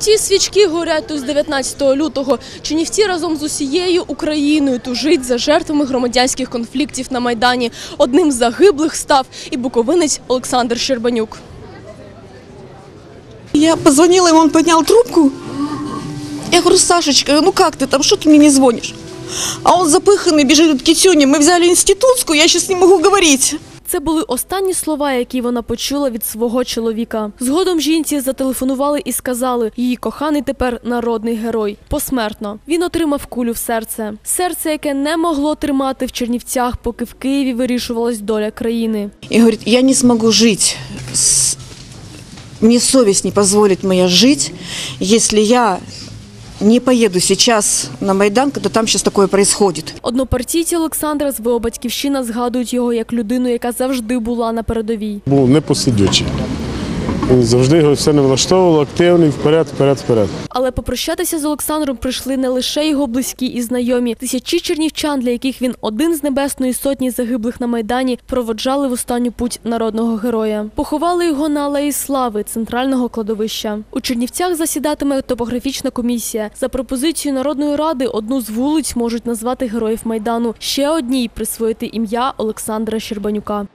Ті свічки горять тут з 19 лютого. Чернівці разом з усією Україною тужить за жертвами громадянських конфліктів на Майдані. Одним з загиблих став і буковинець Олександр Щербанюк. Я позвонила ему, он поднял трубку. Я говорю, Сашечка, ну как ты там, что ты мне не звонишь? А он запыханный бежит, говорит, Китюня, мы взяли институтскую, я сейчас не могу говорить. Це були останні слова, які вона почула від свого чоловіка. Згодом жінці зателефонували і сказали, її коханий тепер народний герой. Посмертно. Він отримав кулю в серце. Серце, яке не могло тримати в Чернівцях, поки в Києві вирішувалась доля країни. И говорит, я не смогу жить, с- мне совесть не позволит моя жить, если я не поеду сейчас на Майдан, когда там сейчас такое происходит. Однопартійці Олександра з ВО Батьківщина згадують його як людину, яка завжди була на передовій. був непосидючий. Завжди його все не влаштовувало, активний, вперед, вперед, вперед. Але попрощатися з Олександром прийшли не лише його близькі і знайомі. Тисячі чернівчан, для яких він один з небесної сотні загиблих на майдані, проводжали в останню путь народного героя. Поховали його на алеї слави центрального кладовища. У Чернівцях засідатиме топографічна комісія. За пропозицією народної ради одну з вулиць можуть назвати героїв майдану. Ще одній присвоїти ім'я Олександра Щербанюка.